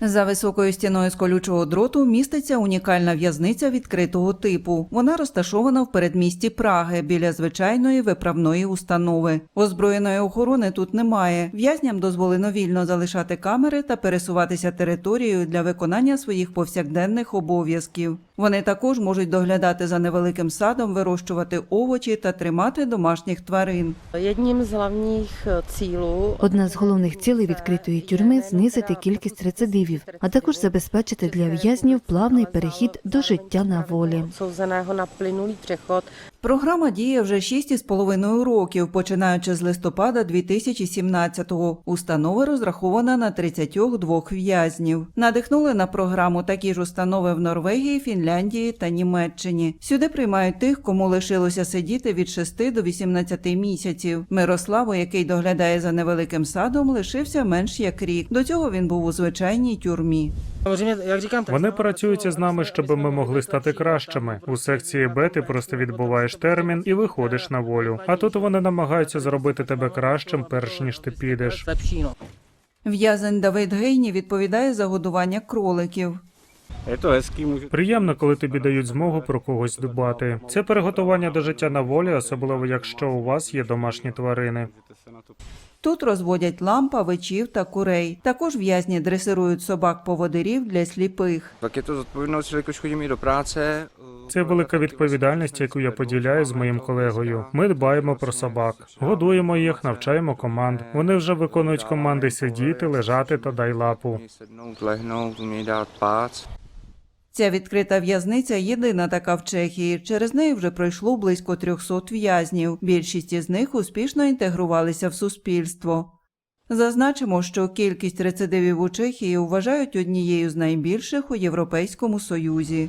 За високою стіною з колючого дроту міститься унікальна в'язниця відкритого типу. Вона розташована в передмісті Праги біля звичайної виправної установи. Озброєної охорони тут немає. В'язням дозволено вільно залишати камери та пересуватися територією для виконання своїх повсякденних обов'язків. Вони також можуть доглядати за невеликим садом, вирощувати овочі та тримати домашніх тварин. Jedním z hlavních eh, Одна з головних цілей відкритої тюрми знизити кількість рецидивів, а також забезпечити для в'язнів плавний перехід до життя на волі. Програма діє вже 6,5 років, починаючи з листопада 2017-го. Установа розрахована на 32 в'язнів. Надихнули на програму такі ж установи в Норвегії, Фінляндії та Німеччині. Сюди приймають тих, кому лишилося сидіти від 6 до 18 місяців. Мирославу, який доглядає за невеликим садом, лишився менш як рік. До цього він був у звичайній тюрмі. Вони працюються з нами, щоб ми могли стати кращими. У секції Б ти просто відбуваєш термін і виходиш на волю. А тут вони намагаються зробити тебе кращим, перш ніж ти підеш. В'язень Давид Гейні відповідає за годування кроликів. Je to. Приємно, коли тобі дають змогу про когось дбати. Це переготування до життя на волі, особливо якщо у вас є домашні тварини. Тут розводять лампа, вечів та курей. Також в'язні дресирують собак-поводирів для сліпих. Це велика відповідальність, яку я поділяю з моїм колегою. Ми дбаємо про собак, годуємо їх, навчаємо команд. Вони вже виконують команди сидіти, лежати та дай лапу. Ця відкрита в'язниця єдина така в Чехії. Через неї вже пройшло близько 300 в'язнів. Більшість із них успішно інтегрувалися в суспільство. Зазначимо, що кількість рецидивів у Чехії вважають однією з найбільших у Європейському Союзі.